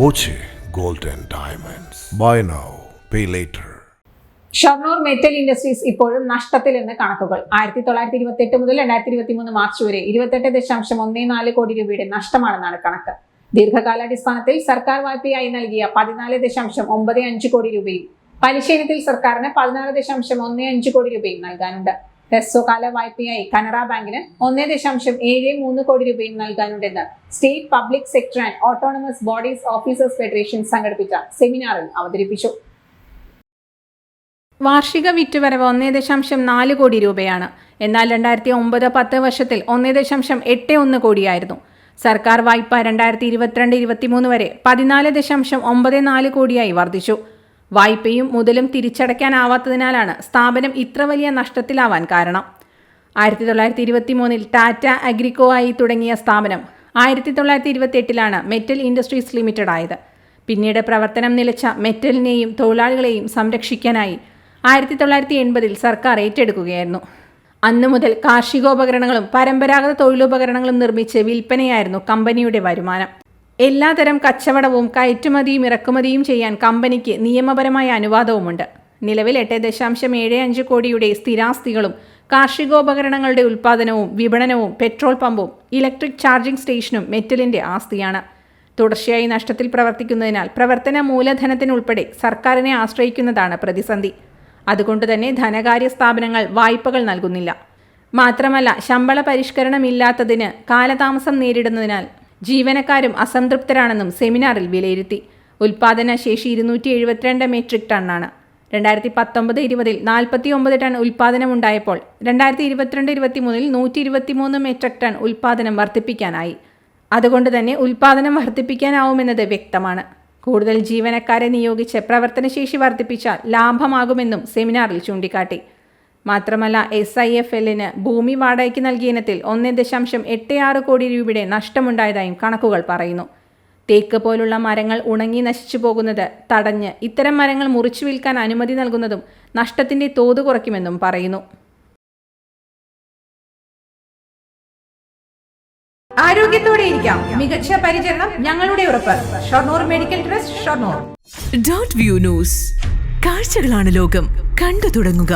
Boche gold and Diamonds. Buy now, pay later. Shoranur metal industries ഇപ്പോഴും നഷ്ടത്തിൽ എന്ന് കണക്കുകൾ ആയിരത്തി തൊള്ളായിരത്തി ഇരുപത്തി എട്ട് മുതൽ രണ്ടായിരത്തി ഇരുപത്തി മൂന്ന് മാർച്ച് വരെ ഇരുപത്തെട്ട് ദശാംശം ഒന്നേ നാല് കോടി രൂപയുടെ നഷ്ടമാണെന്നാണ് കണക്ക് ദീർഘകാലാടിസ്ഥാനത്തിൽ സർക്കാർ വായ്പയായി നൽകിയ പതിനാല് ദശാംശം ഒമ്പത് അഞ്ച് കോടി രൂപയും പലിശ ഇനത്തിൽ സർക്കാരിന് പതിനാറ് ദശാംശം ഒന്നേ അഞ്ച് കോടി രൂപയും നൽകാനുണ്ട് ഹ്രസ്വകാല വായ്പയായി കനറ ബാങ്കിന് ഒന്നേ ദശാംശം ഏഴ് മൂന്ന് കോടി രൂപയും നൽകാനുണ്ടെന്ന് state public sector and autonomous bodies officers federation സംഘടിപ്പിച്ച സെമിനാറിൽ അവതരിപ്പിച്ചു. വാർഷിക വിറ്റുവരവ് ഒന്നേ ദശാംശം നാല് കോടി രൂപയാണ്. എന്നാൽ രണ്ടായിരത്തി ഒമ്പത് പത്ത് വർഷത്തിൽ ഒന്നേ ദശാംശം എട്ട് ഒന്ന് കോടിയായിരുന്നു. സർക്കാർ വായ്പ രണ്ടായിരത്തി ഇരുപത്തിരണ്ട് ഇരുപത്തിമൂന്ന് വരെ പതിനാല് ദശാംശം ഒമ്പത് നാല് കോടിയായി വർദ്ധിച്ചു. വായ്പയും മുതലും തിരിച്ചടയ്ക്കാനാവാത്തതിനാലാണ് സ്ഥാപനം ഇത്ര വലിയ നഷ്ടത്തിലാവാൻ കാരണം. ആയിരത്തി തൊള്ളായിരത്തി ഇരുപത്തി മൂന്നിൽ ടാറ്റ അഗ്രിക്കോ ആയി തുടങ്ങിയ സ്ഥാപനം ആയിരത്തി തൊള്ളായിരത്തി ഇരുപത്തി എട്ടിലാണ് മെറ്റൽ ഇൻഡസ്ട്രീസ് ലിമിറ്റഡ് ആയത് പിന്നീട് പ്രവർത്തനം നിലച്ച മെറ്റലിനെയും തൊഴിലാളികളെയും സംരക്ഷിക്കാനായി ആയിരത്തി തൊള്ളായിരത്തി എൺപതിൽ സർക്കാർ ഏറ്റെടുക്കുകയായിരുന്നു. അന്നു മുതൽ കാർഷികോപകരണങ്ങളും പരമ്പരാഗത തൊഴിലുപകരണങ്ങളും നിർമ്മിച്ച് വിൽപ്പനയായിരുന്നു കമ്പനിയുടെ വരുമാനം. എല്ലാതരം കച്ചവടവും കയറ്റുമതിയും ഇറക്കുമതിയും ചെയ്യാൻ കമ്പനിക്ക് നിയമപരമായ അനുവാദവുമുണ്ട്. നിലവിൽ എട്ട് ദശാംശം ഏഴ് അഞ്ച് കോടിയുടെ സ്ഥിരാസ്തികളും കാർഷികോപകരണങ്ങളുടെ ഉൽപ്പാദനവും വിപണനവും പെട്രോൾ പമ്പും ഇലക്ട്രിക് ചാർജിംഗ് സ്റ്റേഷനും മെറ്റലിന്റെ ആസ്തിയാണ്. തുടർച്ചയായി നഷ്ടത്തിൽ പ്രവർത്തിക്കുന്നതിനാൽ പ്രവർത്തന മൂലധനത്തിനുൾപ്പെടെ സർക്കാരിനെ ആശ്രയിക്കുന്നതാണ് പ്രതിസന്ധി. അതുകൊണ്ടുതന്നെ ധനകാര്യ സ്ഥാപനങ്ങൾ വായ്പകൾ നൽകുന്നില്ല. മാത്രമല്ല ശമ്പള പരിഷ്കരണമില്ലാത്തതിന് കാലതാമസം നേരിടുന്നതിനാൽ ജീവനക്കാരും അസംതൃപ്തരാണെന്നും സെമിനാറിൽ വിലയിരുത്തി. ഉൽപാദന ശേഷി ഇരുന്നൂറ്റി എഴുപത്തിരണ്ട് മെട്രിക് ടണ്ണാണ്. രണ്ടായിരത്തി പത്തൊമ്പത് ഇരുപതിൽ നാൽപ്പത്തി ഒമ്പത് ടൺ ഉൽപാദനമുണ്ടായപ്പോൾ രണ്ടായിരത്തി ഇരുപത്തിരണ്ട് ഇരുപത്തി മൂന്നിൽ നൂറ്റി ഇരുപത്തി മൂന്ന് മെട്രിക് ടൺ ഉൽപാദനം വർദ്ധിപ്പിക്കാനായി. അതുകൊണ്ട് തന്നെ ഉൽപാദനം വർദ്ധിപ്പിക്കാനാവുമെന്നത് വ്യക്തമാണ്. കൂടുതൽ ജീവനക്കാരെ നിയോഗിച്ച് പ്രവർത്തനശേഷി വർദ്ധിപ്പിച്ചാൽ ലാഭമാകുമെന്നും സെമിനാറിൽ ചൂണ്ടിക്കാട്ടി. മാത്രമല്ല എസ് ഐ എഫ് എല്ലിന് ഭൂമി വാടകയ്ക്ക് നൽകിയ ഇനത്തിൽ ഒന്ന് ദശാംശം എട്ട് ആറ് കോടി രൂപയുടെ നഷ്ടമുണ്ടായതായും കണക്കുകൾ പറയുന്നു. തേക്ക് പോലുള്ള മരങ്ങൾ ഉണങ്ങി നശിച്ചു പോകുന്നത് തടഞ്ഞ് ഇത്തരം മരങ്ങൾ മുറിച്ചു വിൽക്കാൻ അനുമതി നൽകുന്നതും നഷ്ടത്തിന്റെ തോത് കുറയ്ക്കുമെന്നും പറയുന്നു. ആരോഗ്യത്തോടെ ഇരിക്കാം. മികച്ച പരിചരണം ഞങ്ങളുടെ ഉറപ്പ്. Shoranur medical trust Shoranur. Dot view news കാഴ്ചകളാണ് ലോകം. കണ്ടു തുടങ്ങുക.